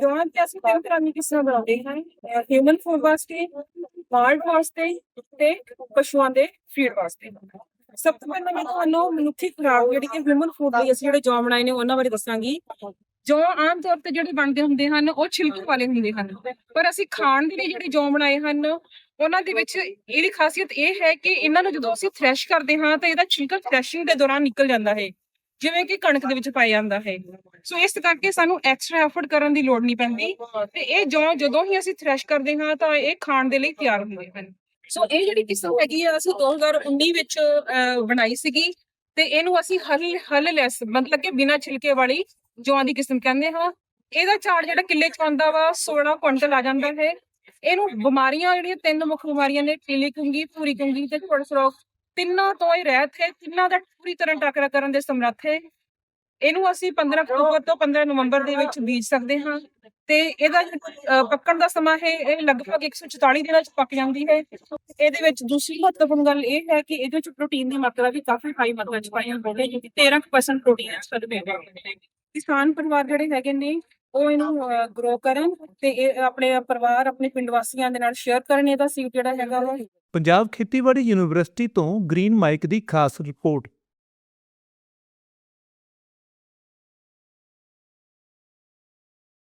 ਜਵਾਂ ਤੇ ਅਸੀਂ ਤਿੰਨ ਤਰ੍ਹਾਂ ਦੀ ਕਿਸਮਾਂ ਬਣਾਉਂਦੇ ਹਾਂ। ਹਿਊਮਨ ਫੂਡ ਵਾਸਤੇ ਬਾਰਡ ਵਾਸਤੇ ਤੇ ਪਸ਼ੂਆਂ ਦੇ ਫੀਡ ਵਾਸਤੇ। ਸਭ ਤੋਂ ਪਹਿਲਾਂ ਮੈਂ ਤੁਹਾਨੂੰ ਮਨੁੱਖੀ ਖੁਰਾਕ ਜਿਹੜੀ ਕਿ ਹਿਊਮਨ ਫੂਡ ਲਈ ਅਸੀਂ ਜਿਹੜੇ ਜੌਂ ਬਣਾਏ ਨੇ ਉਹਨਾਂ ਬਾਰੇ ਦੱਸਾਂਗੀ। ਜੋ ਆਮ ਤੌਰ ਤੇ ਜਿਹੜੇ ਬਣਦੇ ਹੁੰਦੇ ਹਨ, ਉਹ ਛਿਲਕ ਵਾਲੇ ਹੁੰਦੇ ਹਨ। ਪਰ ਅਸੀਂ ਖਾਣ ਦੇ ਲਈ ਜਿਹੜੇ ਜੌਂ ਬਣਾਏ ਹਨ, ਉਹਨਾਂ ਦੇ ਵਿੱਚ ਇਹਦੀ ਖਾਸੀਅਤ ਇਹ ਹੈ ਕਿ ਇਹਨਾਂ ਨੂੰ ਜਦੋਂ ਅਸੀਂ ਥ੍ਰੈਸ਼ ਕਰਦੇ ਹਾਂ ਤਾਂ ਇਹਦਾ ਛਿਲਕਾ ਥ੍ਰੈਸ਼ਿੰਗ ਦੇ ਦੌਰਾਨ ਨਿਕਲ ਜਾਂਦਾ ਹੈ। ਜਿਵੇਂ ਕਿ ਕਣਕ ਦੇ ਵਿੱਚ ਪਾਇਆ ਜਾਂਦਾ ਹੈ। ਸੋ ਇਸ ਕਰਕੇ ਸਾਨੂੰ ਐਕਸਟਰਾ ਐਫਰਟ ਕਰਨ ਦੀ ਲੋੜ ਨਹੀਂ ਪੈਂਦੀ। ਤੇ ਇਹ ਜੌਂ ਜਦੋਂ ਹੀ ਅਸੀਂ ਥ੍ਰੈਸ਼ ਕਰਦੇ ਹਾਂ ਤਾਂ ਇਹ ਖਾਣ ਦੇ ਲਈ ਤਿਆਰ ਹੁੰਦੇ ਹਨ। ਸੋ ਇਹ ਜਿਹੜੀ ਕਿਸਮ ਹੈਗੀ ਆ, ਅਸੀਂ 2019 ਵਿੱਚ ਬਣਾਈ ਸੀਗੀ। ਤੇ ਇਹਨੂੰ ਅਸੀਂ ਹਲ ਹਲ ਲੈਸ, ਮਤਲਬ ਕਿ ਬਿਨਾਂ ਛਿਲਕੇ ਵਾਲੀ ਜੌਂ ਦੀ ਕਿਸਮ ਕਹਿੰਦੇ ਹਾਂ। ਇਹਦਾ ਝਾੜ ਜਿਹੜਾ ਕਿੱਲੇ ਚ ਆਉਂਦਾ ਵਾ 16 ਕੁਇੰਟਲ ਆ ਜਾਂਦਾ ਹੈ। ਇਹਨੂੰ ਬਿਮਾਰੀਆਂ ਜਿਹੜੀਆਂ ਤਿੰਨ ਮੁੱਖ ਬਿਮਾਰੀਆਂ ਨੇ, ਪੀਲੀ ਕੁੰਗੀ ਭੂਰੀ ਕੁੰਗੀ ਤੇ ਥੋੜਾ ਸਰੋਗ ਤਿੰਨਾਂ ਤੋਂ ਇਹ ਰਹਿਤ ਹੈ ਤਿੰਨਾਂ ਦਾ ਪੂਰੀ ਤਰ੍ਹਾਂ ਟਾਕਰਾ ਕਰਨ ਦੇ ਸਮਰੱਥ ਹੈ। ਇਹਨੂੰ ਅਸੀਂ 15 ਅਕਤੂਬਰ ਤੋਂ 15 ਨਵੰਬਰ ਦੇ ਵਿੱਚ ਬੀਜ ਸਕਦੇ ਹਾਂ ਤੇ ਇਹਦਾ ਪੱਕਣ ਦਾ ਸਮਾਂ ਹੈ ਇਹ ਲਗਭਗ 144 ਦਿਨਾਂ ਚ ਪੱਕ ਜਾਂਦੀ ਹੈ। ਇਹਦੇ ਵਿੱਚ ਦੂਸਰੀ ਮਹੱਤਵਪੂਰਨ ਗੱਲ ਇਹ ਹੈ ਕਿ ਇਹਦੇ ਵਿੱਚ ਪ੍ਰੋਟੀਨ ਦੀ ਮਾਤਰਾ ਵੀ ਕਾਫੀ ਹਾਈ ਮਾਤਰਾ ਚ ਪਾਈ ਹੁੰਦੀ ਹੈ ਜੋ ਕਿ 13% ਪ੍ਰੋਟੀਨ ਹੈ ਕਿਸਾਨ ਪਰਿਵਾਰ ਜਿਹੜੇ ਹੈਗੇ ਨੇ ਉਹ ਇਹਨੂੰ ਗਰੋ ਕਰਨ ਤੇ ਇਹ ਆਪਣੇ ਪਰਿਵਾਰ, ਆਪਣੇ ਪਿੰਡ ਵਾਸੀਆਂ ਦੇ ਨਾਲ ਸ਼ੇਅਰ ਕਰਨ ਇਹਦਾ ਸੀਡ ਜਿਹੜਾ ਹੈਗਾ ਵਾ। ਪੰਜਾਬ ਖੇਤੀਬਾੜੀ ਯੂਨੀਵਰਸਿਟੀ ਤੋਂ ਗ੍ਰੀਨ ਮਾਈਕ ਦੀ ਖਾਸ ਰਿਪੋਰਟ